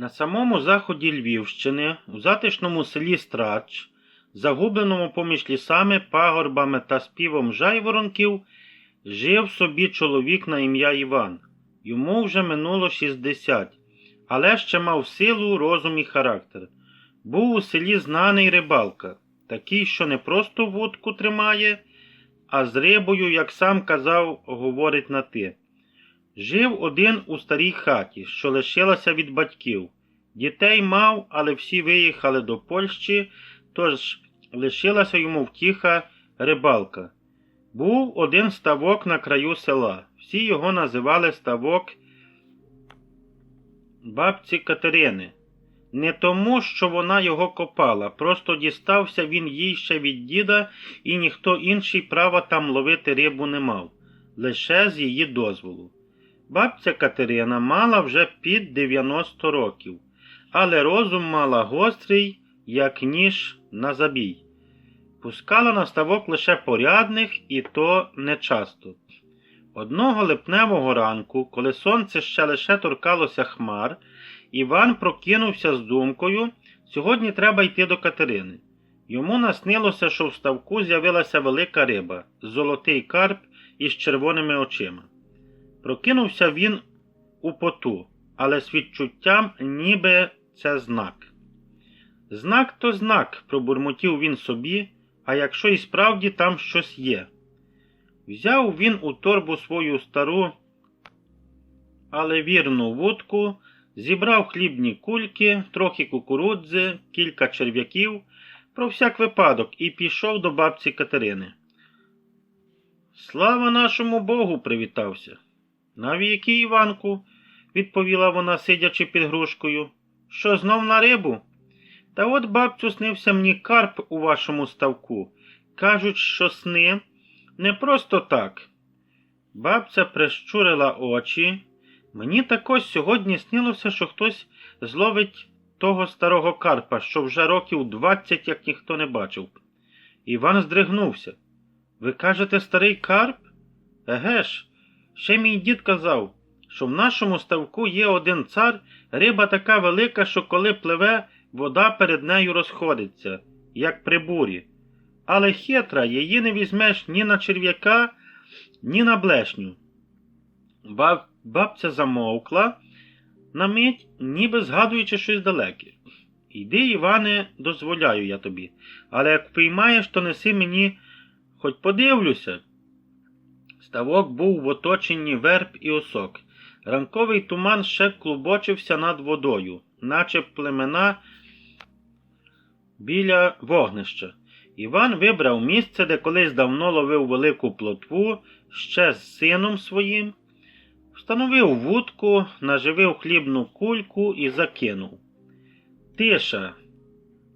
На самому заході Львівщини, у затишному селі Страч, загубленому поміж лісами, пагорбами та співом жайворонків, жив собі чоловік на ім'я Іван. Йому вже минуло 60, але ще мав силу, розум і характер. Був у селі знаний рибалка, такий, що не просто вудку тримає, а з рибою, як сам казав, говорить на ти. Жив один у старій хаті, що лишилася від батьків. Дітей мав, але всі виїхали до Польщі, тож лишилася йому втіха рибалка. Був один ставок на краю села. Всі його називали ставок бабці Катерини. Не тому, що вона його копала, просто дістався він їй ще від діда, і ніхто інший права там ловити рибу не мав, лише з її дозволу. Бабця Катерина мала вже під 90 років, але розум мала гострий, як ніж на забій. Пускала на ставок лише порядних, і то нечасто. Одного липневого ранку, коли сонце ще лише торкалося хмар, Іван прокинувся з думкою сьогодні треба йти до Катерини. Йому наснилося, що в ставку з'явилася велика риба, золотий карп із червоними очима. Прокинувся він у поту, але з відчуттям, ніби це знак. Знак то знак, пробурмотів він собі, а якщо і справді там щось є. Взяв він у торбу свою стару, але вірну вудку, зібрав хлібні кульки, трохи кукурудзи, кілька черв'яків, про всяк випадок, і пішов до бабці Катерини. Слава нашому Богу, привітався. Навіки, Іванку, відповіла вона, сидячи під грушкою. Що знов на рибу? Та от, бабцю, снився мені карп у вашому ставку. Кажуть, що сни не просто так. Бабця прищурила очі. Мені також сьогодні снилося, що хтось зловить того старого карпа, що вже років двадцять, як ніхто не бачив. Іван здригнувся. Ви кажете, старий карп? Еге ж, ще мій дід казав, що в нашому ставку є один цар, риба така велика, що коли пливе, вода перед нею розходиться, як при бурі. Але хитра, її не візьмеш ні на черв'яка, ні на блешню. Баб, бабця замовкла на мить, ніби згадуючи щось далеке. Йди, Іване, дозволяю я тобі, але як впіймаєш, то неси мені, хоч подивлюся. Ставок був в оточенні верб і осок. Ранковий туман ще клубочився над водою, наче племена біля вогнища. Іван вибрав місце, де колись давно ловив велику плотву ще з сином своїм, встановив вудку, наживив хлібну кульку і закинув. Тиша.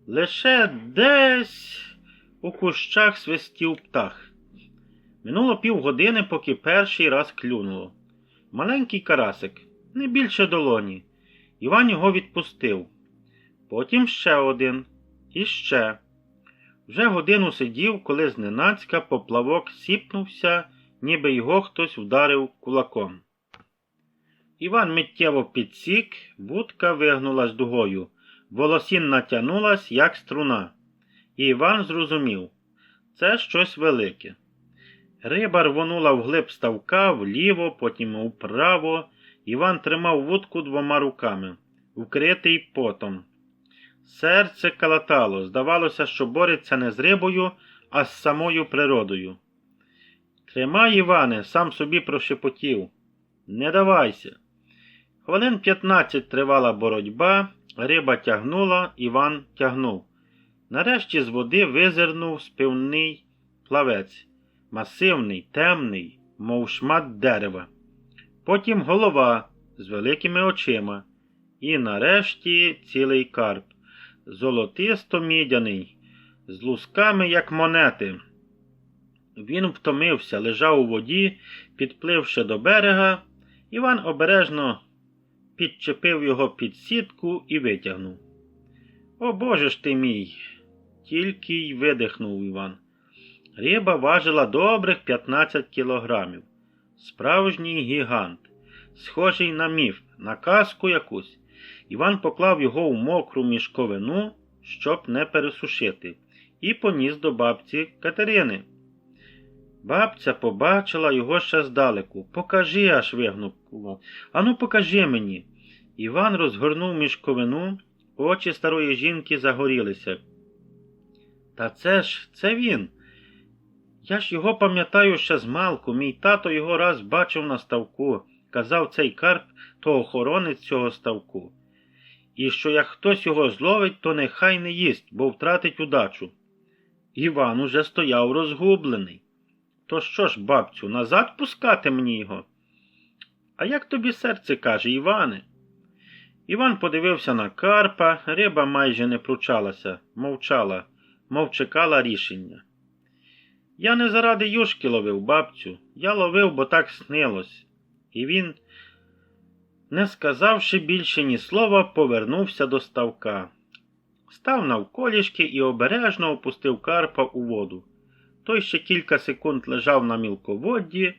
Лише десь у кущах свистів птах. Минуло півгодини, поки перший раз клюнуло. Маленький карасик, не більше долоні. Іван його відпустив. Потім ще один. І ще. Вже годину сидів, коли зненацька поплавок сіпнувся, ніби його хтось вдарив кулаком. Іван миттєво підсік, вудка вигнулась дугою, волосін натягнулась, як струна. І Іван зрозумів це щось велике. Риба рвонула вглиб ставка, вліво, потім вправо. Іван тримав вудку двома руками, вкритий потом. Серце калатало, здавалося, що бореться не з рибою, а з самою природою. Тримай, Іване, сам собі прошепотів. Не давайся. Хвилин п'ятнадцять тривала боротьба, риба тягнула, Іван тягнув. Нарешті з води визирнув співний плавець, масивний, темний, мов шмат дерева. Потім голова з великими очима. І нарешті цілий карп золотисто мідяний, з лусками, як монети. Він втомився, лежав у воді, підпливши до берега. Іван обережно підчепив його під сітку і витягнув. О Боже ж ти мій! Тільки й видихнув Іван. Риба важила добрих 15 кілограмів. Справжній гігант, схожий на міф, на казку якусь. Іван поклав його в мокру мішковину, щоб не пересушити, і поніс до бабці Катерини. Бабця побачила його ще здалеку. Покажи, аж вигнув. Ану, покажи мені. Іван розгорнув мішковину, очі старої жінки загорілися. Та це ж, це він. Я ж його пам'ятаю ще з малку. Мій тато його раз бачив на ставку. Казав цей карп, то охоронець цього ставку. І що як хтось його зловить, то нехай не їсть, бо втратить удачу. Іван уже стояв розгублений. То що ж, бабцю, назад пускати мені його? А як тобі серце каже, Іване? Іван подивився на карпа, риба майже не пручалася, мовчала, мов чекала рішення. Я не заради юшки ловив, бабцю, я ловив, бо так снилось. І він, не сказавши більше ні слова, повернувся до ставка. Став навколішки і обережно опустив карпа у воду. Той ще кілька секунд лежав на мілководді,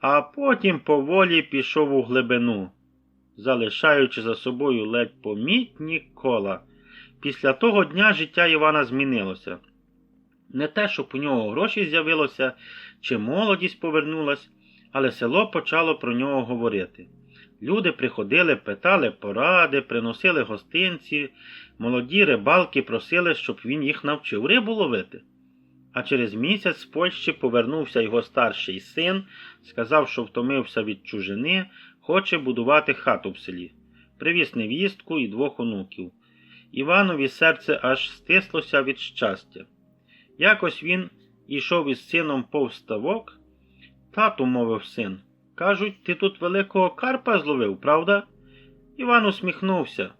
а потім поволі пішов у глибину, залишаючи за собою ледь помітні кола. Після того дня життя Івана змінилося. Не те, щоб у нього гроші з'явилося, чи молодість повернулась, але село почало про нього говорити. Люди приходили, питали поради, приносили гостинці, молоді рибалки просили, щоб він їх навчив рибу ловити. А через місяць з Польщі повернувся його старший син, сказав, що втомився від чужини, хоче будувати хату в селі. Привіз невістку і двох онуків. Іванові серце аж стислося від щастя. Якось він ішов із сином повз ставок. Тату, мовив син, кажуть, ти тут великого карпа зловив, правда? Іван усміхнувся.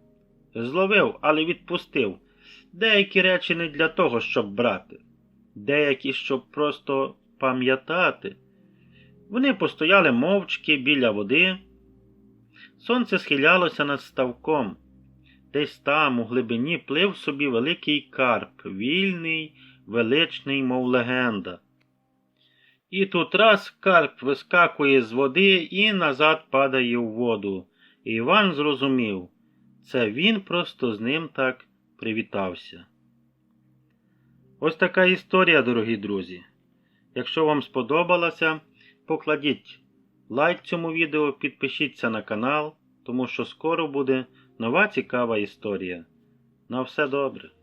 Зловив, але відпустив. Деякі речі не для того, щоб брати деякі, щоб просто пам'ятати. Вони постояли мовчки біля води. Сонце схилялося над ставком. Десь там, у глибині, плив собі великий карп, вільний, величний, мов легенда. І тут раз карп вискакує з води і назад падає в воду. І Іван зрозумів, це він просто з ним так привітався. Ось така історія, дорогі друзі. Якщо вам сподобалося, покладіть лайк цьому відео, підпишіться на канал, тому що скоро буде нова цікава історія. На все добре!